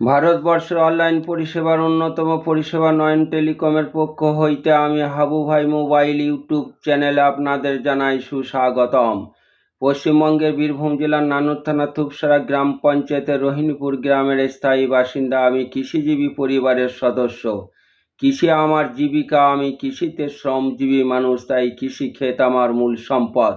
ভারতবর্ষের অনলাইন পরিষেবার অন্যতম পরিষেবা নয়ন টেলিকমের পক্ষ হইতে আমি হাবু ভাই মোবাইল ইউটিউব চ্যানেলে আপনাদের জানাই সুস্বাগতম। পশ্চিমবঙ্গের বীরভূম জেলার নানুর থানা থুপসারা গ্রাম পঞ্চায়েতের রোহিণীপুর গ্রামের স্থায়ী বাসিন্দা, আমি কৃষিজীবী পরিবারের সদস্য। কৃষি আমার জীবিকা, আমি কৃষিতে শ্রমজীবী মানুষ, তাই কৃষি ক্ষেত আমার মূল সম্পদ।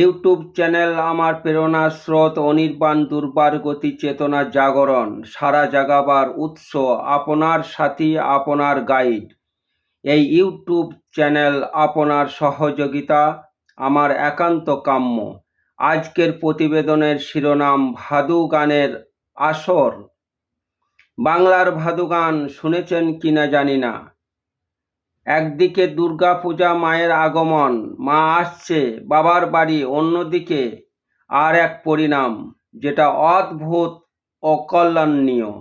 ইউটিউব চ্যানেল আমার প্রেরণার স্রোত অনির্বাণ দুর্বার গতি চেতনা জাগরণ। সারা জাগাবার উৎস আপনার সাথী, আপনার গাইড। এই ইউটিউব চ্যানেল আপনার সহযোগিতা, আমার একান্ত কাম্য। আজকের প্রতিবেদনের শিরোনাম ভাদু গানের আসর। বাংলার ভাদু গান শুনেছেন কিনা জানি না। একদিকে দুর্গাপূজা মায়ের আগমন, মা আসছে, বাবার বাড়ি অন্যদিকে, আর এক পরিণাম, যেটা অদ্ভুত অকল্যাণীয়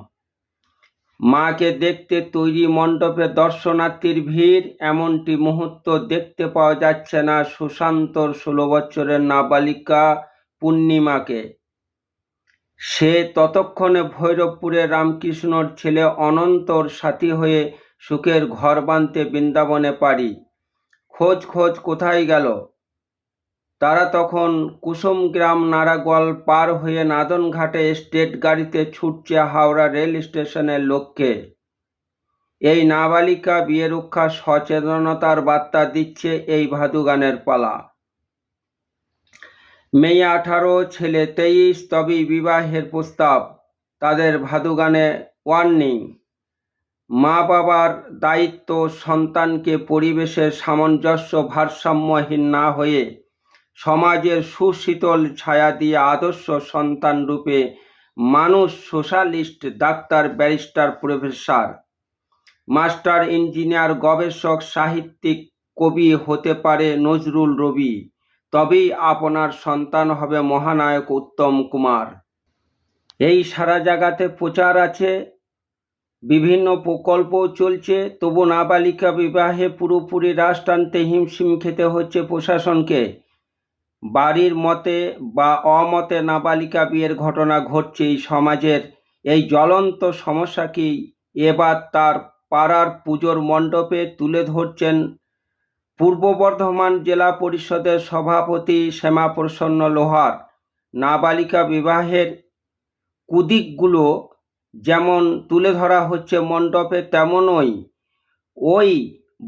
মাকে দেখতে তৈরি মণ্ডপে দর্শনার্থীর ভিড়, এমনটি মুহূর্ত দেখতে পাওয়া যাচ্ছে না সুশান্তর ষোলো বছরের নাবালিকা পূর্ণিমাকে। সে ততক্ষণে ভৈরবপুরে রামকৃষ্ণর ছেলে অনন্তর সাথী হয়ে সুখের ঘর বাঁধতে বৃন্দাবনে পারি। খোঁজ খোঁজ কোথায় গেল? তারা তখন কুসুমগ্রাম নারাগোয়াল পার হয়ে নাদনঘাটে স্টেট গাড়িতে ছুটছে হাওড়া রেল স্টেশনের লক্ষ্যে এই নাবালিকা বিয়ে রক্ষা সচেতনতার বার্তা দিচ্ছে এই ভাদু গানের পালা। মেয়ে আঠারো, ছেলে তেইশ, তবেই বিবাহের প্রস্তাব। তাদের ভাদু গানে ওয়ার্নিং। মা বাবার দায়িত্ব সন্তানকে পরিবেশের সামঞ্জস্য ভারসাম্যহীন না হয়ে সমাজের সুশীতল ছায়া দিয়ে আদর্শ সন্তান রূপে মানুষ socialist doctor barrister professor, master engineer গবেষক সাহিত্যিক কবি হতে পারে নজরুল রবি। তবেই আপনার সন্তান হবে মহানায়ক উত্তম কুমার। এই সারা জায়গাতে প্রচার আছে বিভিন্ন প্রকল্প চলছে। তবু নাবালিকা বিবাহে পুরোপুরি রাশ টানতে হিমশিম খেতে হচ্ছে প্রশাসনকে। বাড়ির মতে বা অমতে নাবালিকা বিয়ের ঘটনা ঘটছে এই সমাজের। এই জ্বলন্ত সমস্যাকেই এবার তার পাড়ার পুজোর মণ্ডপে তুলে ধরছেন পূর্ব বর্ধমান জেলা পরিষদের সভাপতি শ্যামাপ্রসন্ন লোহার। নাবালিকা বিবাহের কুদিকগুলো যেমন তুলে ধরা হচ্ছে মণ্ডপে তেমনই। ওই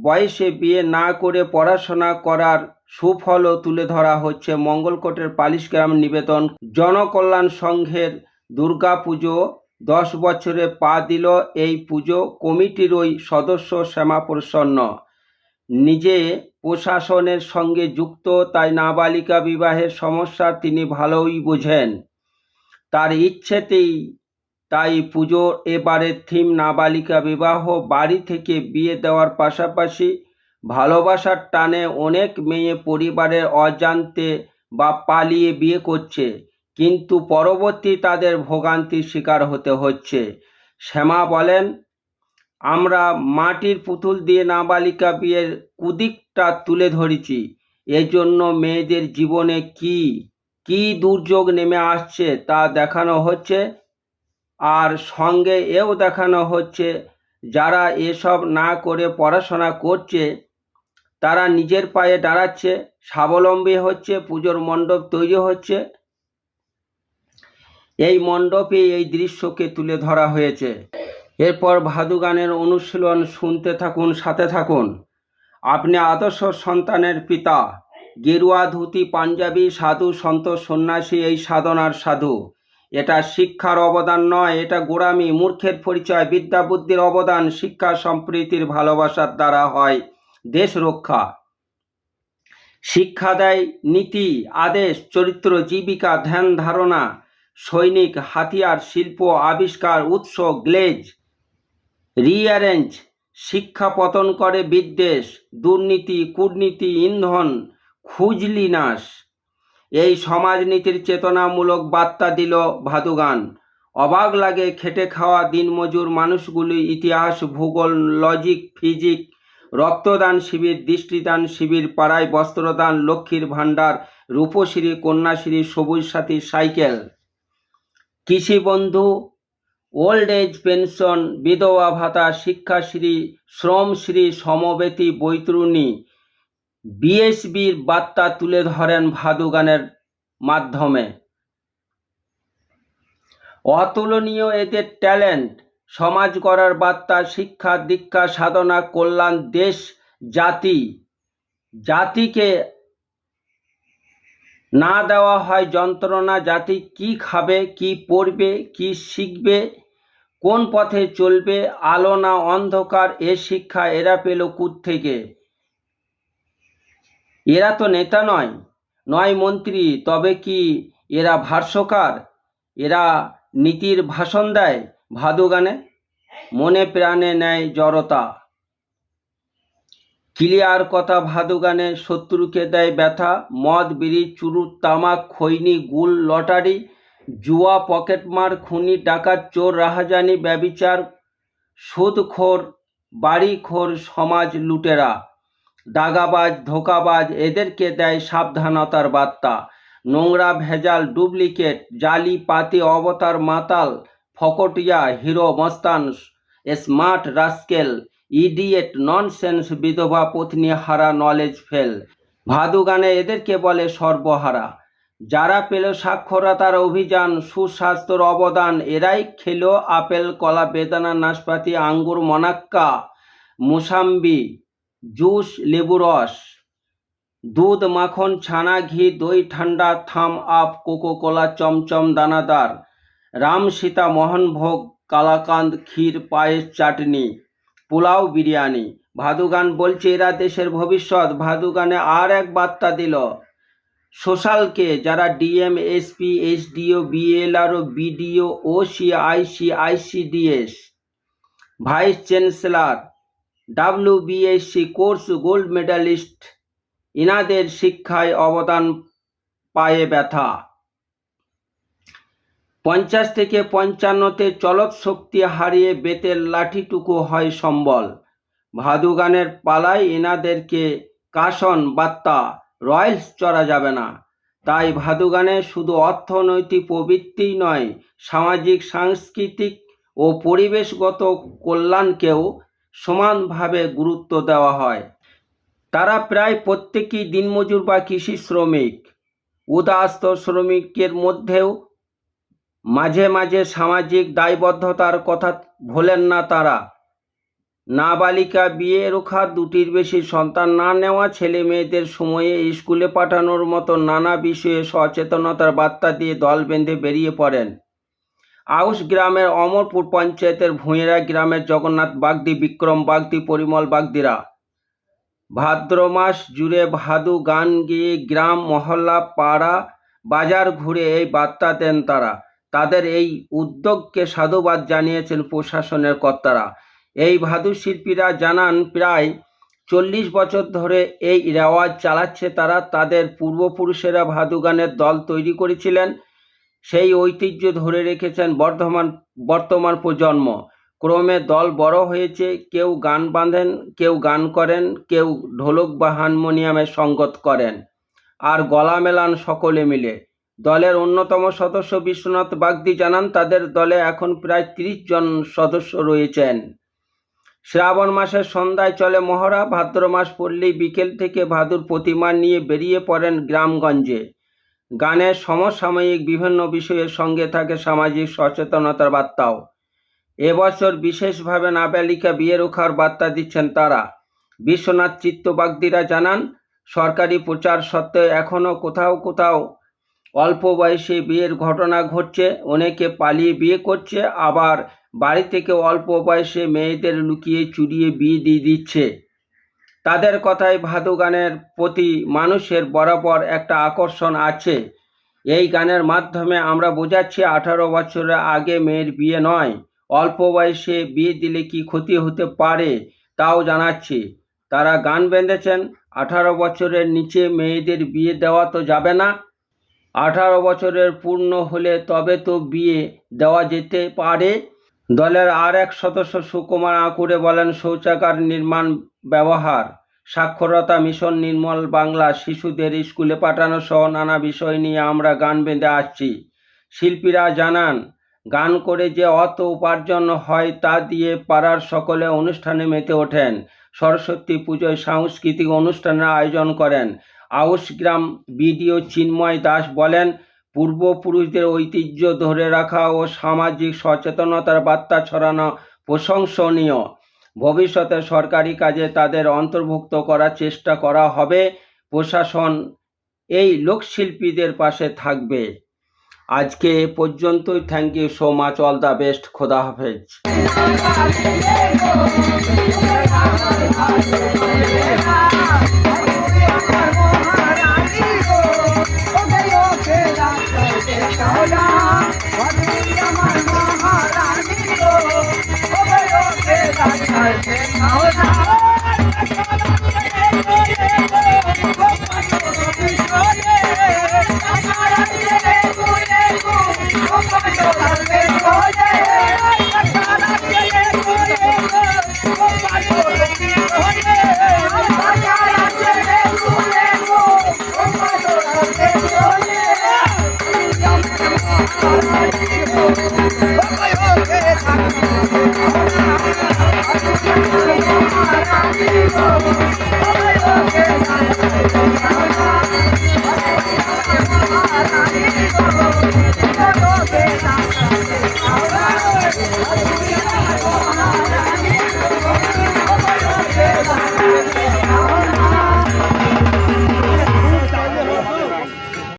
বয়সে বিয়ে না করে পড়াশোনা করার সুফলও তুলে ধরা হচ্ছে মঙ্গলকোটের পালিশগ্রাম নিবেদন জনকল্যাণ সংঘের দুর্গা পুজো দশ বছরে পা দিল এই পুজো কমিটির ওই সদস্য শ্যামাপ্রসন্ন। নিজে প্রশাসনের সঙ্গে যুক্ত, তাই নাবালিকা বিবাহের সমস্যা তিনি ভালোই বোঝেন। তার ইচ্ছেতেই তাই পুজো এবারের থিম নাবালিকা বিবাহ, বাড়ি থেকে বিয়ে দেওয়ার পাশাপাশি ভালোবাসার টানে অনেক মেয়ে পরিবারের অজান্তে বা পালিয়ে বিয়ে করছে, কিন্তু পরবর্তী তাদের ভোগান্তির শিকার হতে হচ্ছে। শ্যামা বলেন, আমরা মাটির পুতুল দিয়ে নাবালিকা বিয়ের কুদিকটা তুলে ধরেছি, এজন্য মেয়েদের জীবনে কি কি দুর্যোগ নেমে আসছে তা দেখানো হচ্ছে। আর সঙ্গে এও দেখানো হচ্ছে, যারা এসব না করে পড়াশোনা করছে, তারা নিজের পায়ে দাঁড়াচ্ছে, স্বাবলম্বী হচ্ছে, পুজোর মণ্ডপ তৈরি হচ্ছে। এই মণ্ডপে এই দৃশ্যকে তুলে ধরা হয়েছে। এরপর ভাদু গানের অনুশীলন শুনতে থাকুন, সাথে থাকুন। আপনি আদর্শ সন্তানের পিতা গেরুয়া ধুতি পাঞ্জাবি, সাধু, সন্ত, সন্ন্যাসী, এই সাধনার সাধু। এটা শিক্ষার অবদান নয়, এটা গোড়ামি, মূর্খের পরিচয়, বিদ্যা বুদ্ধির অবদান, শিক্ষা সম্প্রীতির ভালোবাসার দ্বারা হয়, দেশ রক্ষা। শিক্ষা দেয় নীতি, আদেশ, চরিত্র, জীবিকা, ধ্যান, ধারণা, সৈনিক, হাতিয়ার, শিল্প, আবিষ্কার, উৎস, গ্লেজ। রিঅ্যারেঞ্জ শিক্ষা পতন করে বিদ্বেষ, দুর্নীতি, কূটনীতি, ইন্ধন, খুজলি নাশ। এই সমাজনীতির চেতনামূলক বার্তা দিল ভাদুগান। অবাক লাগে খেটে খাওয়া দিনমজুর মানুষগুলি ইতিহাস, ভূগোল, লজিক, ফিজিক, রক্তদান শিবির, দৃষ্টিদান শিবির, পাড়ায় বস্ত্রদান, লক্ষ্মীর ভাণ্ডার, রূপশ্রী, কন্যাশ্রী, সবুজ সাথী, সাইকেল। কৃষি বন্ধু ওল্ড এজ পেনশন, বিধবা ভাতা, শিক্ষাশ্রী, শ্রমশ্রী, সমবেতী, বৈতরণী বিএসবির বার্তা তুলে ধরেন ভাদু গানের মাধ্যমে। অতুলনীয় এদের ট্যালেন্ট, সমাজ গড়ার বার্তা, শিক্ষা, দীক্ষা, সাধনা, কল্যাণ, দেশ, জাতি, জাতিকে না দেওয়া হয় যন্ত্রণা, জাতি কি খাবে, কি পড়বে, কি শিখবে, কোন পথে চলবে, আলো না অন্ধকার, এ শিক্ষা এরা পেল থেকে এরা তো নেতা নয় নয় মন্ত্রী, তবে কি এরা ভাষ্যকার? এরা নীতির ভাষণ দেয় ভাদু গানে? মনে প্রাণে নেয় জড়তা। ক্লিয়ার কথা, ভাদু গানে শত্রুকে দেয় ব্যথা, মদ, বিড়ি, চুরুট, তামাক, খৈনি, গুল, লটারি, জুয়া, পকেটমার, খুনি, ডাকাত, চোর, রাহাজানি, ব্যবিচার, সুদখোর, বাড়িখোর সমাজ লুটেরা। দাগাবাজ, ধোকাবাজ, এদেরকে দেয় সাবধানতার বার্তা। নোংরা, ভেজাল, ডুপ্লিকেট, জালি, পাতি, অবতার, মাতাল, ফকটিয়া, হিরো, মস্তান, স্মার্ট, রাস্কেল, ইডিয়েট, ননসেন্স, বিধবা, পত্নী, হারা, নলেজ ফেল। ভাদু গানে এদেরকে বলে সর্বহারা। যারা পেল সাক্ষরতার অভিযান, সুস্বাস্থ্যর অবদান, এরাই খেলো আপেল, কলা, বেদানা, নাশপাতি, আঙ্গুর, মনাক্কা, মুসাম্বি জুস, লেবু রস, দুধ, মাখন, ছানা, ঘি, দই, ঠান্ডা, থাম আপ কোকো কোলা চমচম, দানাদার, রাম সীতা মোহনভোগ কালাকান্দ, ক্ষীর, পায়েস, চাটনি, পোলাও, বিরিয়ানি। ভাদুগান বলছে, এরা দেশের ভবিষ্যৎ। ভাদুগানে আর এক বার্তা দিল, সোশ্যালকে, যারা DM, SP, SDO BLRO BDO OC IC ICDS vice chancellor WBSC course gold medalist, ইনাদের শিক্ষায় অবদান পায়ে ব্যথা। পঞ্চাশ থেকে পঞ্চান্নতে চলৎ শক্তি হারিয়ে বেতের লাঠিটুকু হয় সম্বল। ভাদু গানের পালায় এনাদেরকে কাশন বার্তা, রয়্যালস চড়া যাবে না। তাই ভাদু গানে শুধু অর্থনৈতিক প্রবৃত্তিই নয়, সামাজিক, সাংস্কৃতিক ও পরিবেশগত কল্যাণকেও সমানভাবে গুরুত্ব দেওয়া হয়। তারা প্রায় প্রত্যেকেই দিনমজুর বা কৃষি শ্রমিক। উদাস্ত শ্রমিকের মধ্যেও মাঝে মাঝে সামাজিক দায়বদ্ধতার কথা ভোলেন না তারা। নাবালিকা বিয়ে রোখা দুটির বেশি সন্তান না নেওয়া ছেলে মেয়েদের সময়ে স্কুলে পাঠানোর মতো নানা বিষয়ে সচেতনতার বার্তা দিয়ে দল বেঁধে বেরিয়ে পড়েন। আউশ গ্রামের অমরপুর পঞ্চায়েতের ভূঁয়েরা গ্রামের জগন্নাথ বাগদি, বিক্রম বাগদি, পরিমল বাগদিরা। ভাদ্র মাস জুড়ে ভাদু গান গিয়ে গ্রাম, মহল্লা, পাড়া, বাজার ঘুরে এই বার্তা দেন তারা। তাদের এই উদ্যোগকে সাধুবাদ জানিয়েছেন প্রশাসনের কর্তারা। এই ভাদু শিল্পীরা জানান, প্রায় চল্লিশ বছর ধরে এই রেওয়াজ চালাচ্ছে তারা। তাদের পূর্বপুরুষেরা ভাদু গানের দল তৈরি করেছিলেন। সেই ঐতিহ্য ধরে রেখেছেন বর্ধমান, বর্তমান প্রজন্ম। ক্রমে দল বড় হয়েছে, কেউ গান বাঁধেন, কেউ গান করেন, কেউ ঢোলক বা হারমোনিয়ামে সঙ্গত করেন। আর গলা মেলান সকলে মিলে। দলের অন্যতম সদস্য বিশ্বনাথ বাগদি জানান, তাদের দলে এখন প্রায় তিরিশ জন সদস্য রয়েছেন। শ্রাবণ মাসের সন্ধ্যায় চলে মহড়া, ভাদ্র মাস পড়লেই বিকেল থেকে ভাদুর প্রতিমা নিয়ে বেরিয়ে পড়েন গ্রামগঞ্জে। গানের সমসাময়িক বিভিন্ন বিষয়ের সঙ্গে থাকে সামাজিক সচেতনতার বার্তাও। এবছর বিশেষভাবে নাবালিকা বিয়ে রোখার বার্তা দিচ্ছেন তারা। বিশ্বনাথ চিত্তবাগদিরা জানান, সরকারি প্রচার সত্ত্বেও এখনও কোথাও কোথাও অল্প বয়সে বিয়ের ঘটনা ঘটছে, অনেকে পালিয়ে বিয়ে করছে, আবার বাড়ি থেকে অল্প বয়সে মেয়েদের লুকিয়ে চুরিয়ে বিয়ে দিয়ে দিচ্ছে। তাদের কথায় ভাদু গানের প্রতি মানুষের বরাবর একটা আকর্ষণ আছে। এই গানের মাধ্যমে আমরা বোঝাচ্ছি আঠারো বছরের আগে মেয়ের বিয়ে নয়, অল্প বয়সে বিয়ে দিলে কি ক্ষতি হতে পারে তাও জানাচ্ছি। তারা গান বেঁধেছেন, আঠারো বছরের নিচে মেয়েদের বিয়ে দেওয়া তো যাবে না। আঠারো বছরের পূর্ণ হলে তবে তো বিয়ে দেওয়া যেতে পারে। দলের আর এক সদস্য সুকুমার আঁকুড়ে বলেন, শৌচাগার নির্মাণ ব্যবহার। সাক্ষরতা মিশন নির্মল বাংলা শিশুদের স্কুলে পাঠানো সহ নানা বিষয় নিয়ে আমরা গান বেঁধে আসছি। শিল্পীরা জানান, গান করে যে অর্থ উপার্জন হয় তা দিয়ে পাড়ার সকলে অনুষ্ঠানে মেতে ওঠেন। সরস্বতী পুজোয় সাংস্কৃতিক অনুষ্ঠানের আয়োজন করেন। আউসগ্রাম বিডিও চিন্ময় দাস বলেন, পূর্বপুরুষদের ঐতিহ্য ধরে রাখা ও সামাজিক সচেতনতার বার্তা ছড়ানো প্রশংসনীয়। ভবিষ্যতে সরকারি কাজে তাদের অন্তর্ভুক্ত করার চেষ্টা করা হবে। প্রশাসন এই লোকশিল্পীদের পাশে থাকবে। আজকে পর্যন্তই। Thank you so much all the best খোদা হাফেজ। Oh,